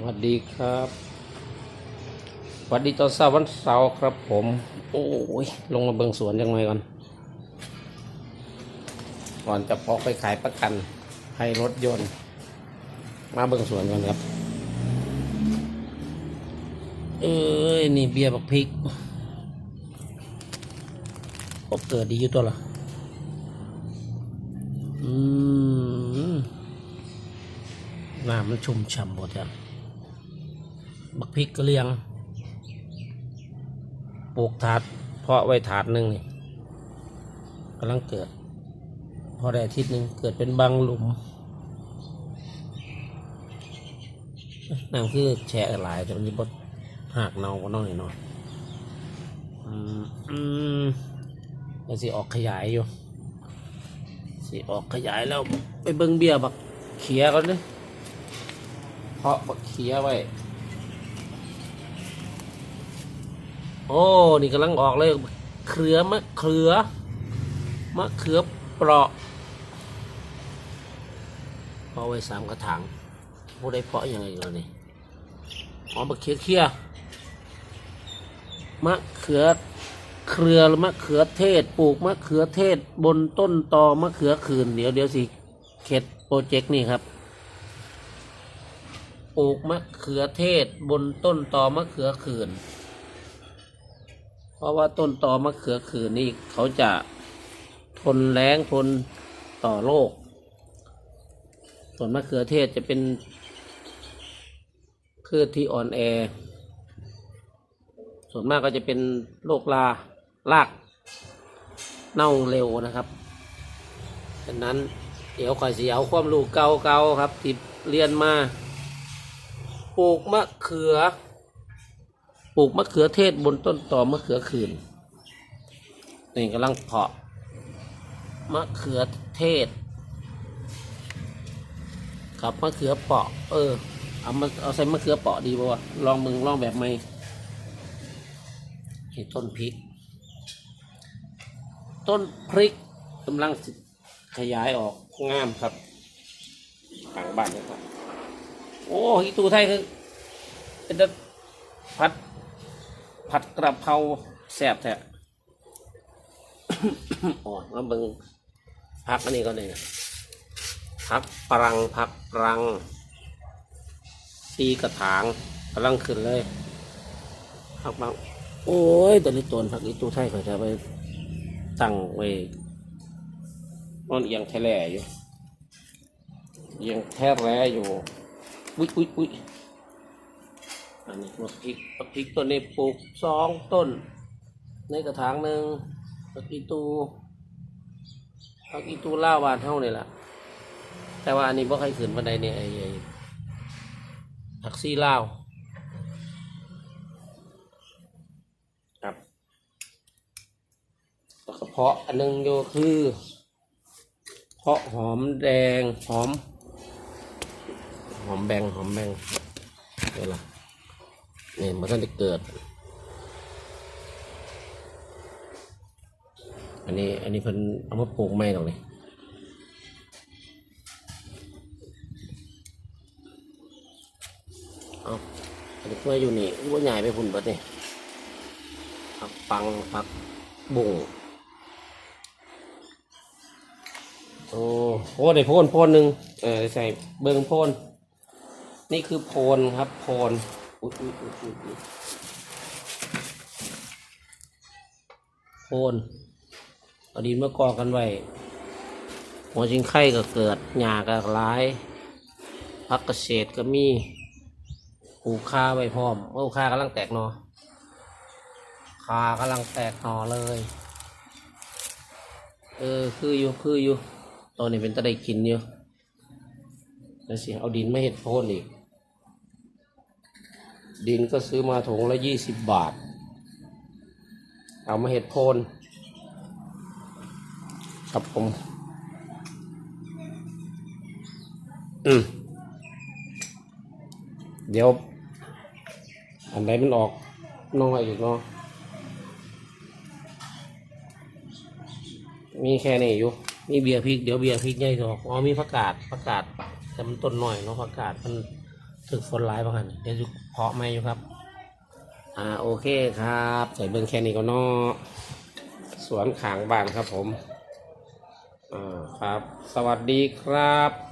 สวัสดีครับสวัสดีตอนเช้าวันเสาร์ครับผม โอ้ยลงมาเบิงสวนยังไงก่อน ก่อนจะออกไปขายประกันให้รถยนต์ มาเบิงสวนก่อนครับ เอ้ย นี่เบียร์บักพริกอบเกิดดีอยู่ตัวละอืมน้ำมันชุ่มฉ่ำหมดอะ บักพริกกระเลียง ปลูกถาด เพาะไว้ถาดหนึ่งนี่กำลังเกิด พอได้อาทิตย์หนึ่งเกิดเป็นบางหลุมน้ำคือแฉะหลายแต่มันนี้บดหักเนาก็น้อยหน่อยอืมอืมแล้วสิออกขยายอยู่ สิออกขยายแล้วไปเบิ้งเบียร์บักเขียก่อนเลยเพาะบักเขียไว้ โอ้ นี่กำลังออกเลย เครือมะเขือ มะเขือเปราะเพาะไว้สามกระถางผู้ได้เพาะยังไงกันนี่อ๋อบักเขียเขียมะเขือเครือรือมะเขือเทศ ปลูกมะเขือเทศบนต้นตอมะเขือขืนเดี๋ยวเดี๋ยวสิ เข็ดโปรเจกต์นี่ครับ ปลูกมะเขือเทศบนต้นตอมะเขือขืน เพราะว่าต้นตอมะเขือขืนนี่เขาจะทนแรงทนต่อโรค ส่วนมะเขือเทศจะเป็นพืชที่อ่อนแอ ส่วนมากก็จะเป็นโรคลารากเน่าเร็วนะครับฉะนั้นเดี๋ยวคอยสีเอาความรู้เก่าๆครับที่เรียนมา ปลูกมะเขือ ลูกมะเขือเทศบนต้นตอมะเขือขืนนี่กำลังเพาะมะเขือเทศกับมะเขือเปาะ เออ เอามาเอาใส่มะเขือเปาะดีป่าวะลองมึงลองแบบไหมนี่ต้นพริก ต้นพริกกำลังขยายออกงามครับหลังบ้านนะครับ โอ้อีตูไทยคือเป็นแต่ผัด ผัดกระเพราแซ่บแท้อ๋อแล้วเบิ่งพักอันนี้ก็เลยพักปรังพักปรัง ตีกระถางกำลังขึ้นเลยพักบางโอ้ยแต่ลิตนพักอีตูไทยเขาจะไปตั้งไว้นอนเอียงแท้แหล่อยู่เอียงแทแร่อยู่อุ้ยอุ้ยอุ้ย อันนี้มะพริกมะพริกต้นนี้ปลูกสองต้น ในกระถางหนึ่งผักอีตูผักอีตูล่าวานเท่านี่แหละแต่ว่าอันนี้บ่ใครขืนบันไดเนี่ยไอ้ไอ้ผักซี่ล่าวครับแล้วก็เพาะอันหนึงโยคือเพาะหอมแดงหอม หอมแบงหอมแบงนี่ล่ะ นี่มันท่านได้เกิด อันนี้อันนี้เพิ่นเอามาปลูกไม่หรอกนี่เอาอันนี้เพื่ออยู่นี่ว่าใหญ่ไปพุ่นเบัดนี่ผักปังผักบุ้งโอ้โหได้โพนโพนหนึ่งเออใส่เบิงโพนนี่คือโพนครับโพน อุ๊ยอุ๊ยอุ๊ยอุ๊ยโพนเอาดินมากอกันไว้หัวจิงไข่ก็เกิดหญ้าก็ร้ายพักเกษตรก็มีปลูกคาไว้พร้อมโอ้คากำลังแตกหนอคากำลังแตกหนอเลย เออคืออยู่คืออยู่ตอนนี้เป็นตะไดกินอยู่แล้วสิเอาดินมาเห็ดโพนอีก ดินก็ซื้อมาถุงละยี่สิบบาท เอามาเห็ดโพนครับผม อืม เดี๋ยว อันไหนมันออกน้อยอีกเนาะมีแค่นี้อยู่ มีเบียร์พริก เดี๋ยวเบียร์พริกใหญ่ออก อ๋อมีผักกาดผักกาดแต่มันต้นหน่อยเนาะผักกาดมัน ถึกฝนร้ายบ้างกันเดี๋ยวเพาะไม่อยู่ครับ อ่าโอเคครับ ใส่เบิ้งแค่นี้ก็นอสวนขางบ้านครับผม อ่าครับ สวัสดีครับ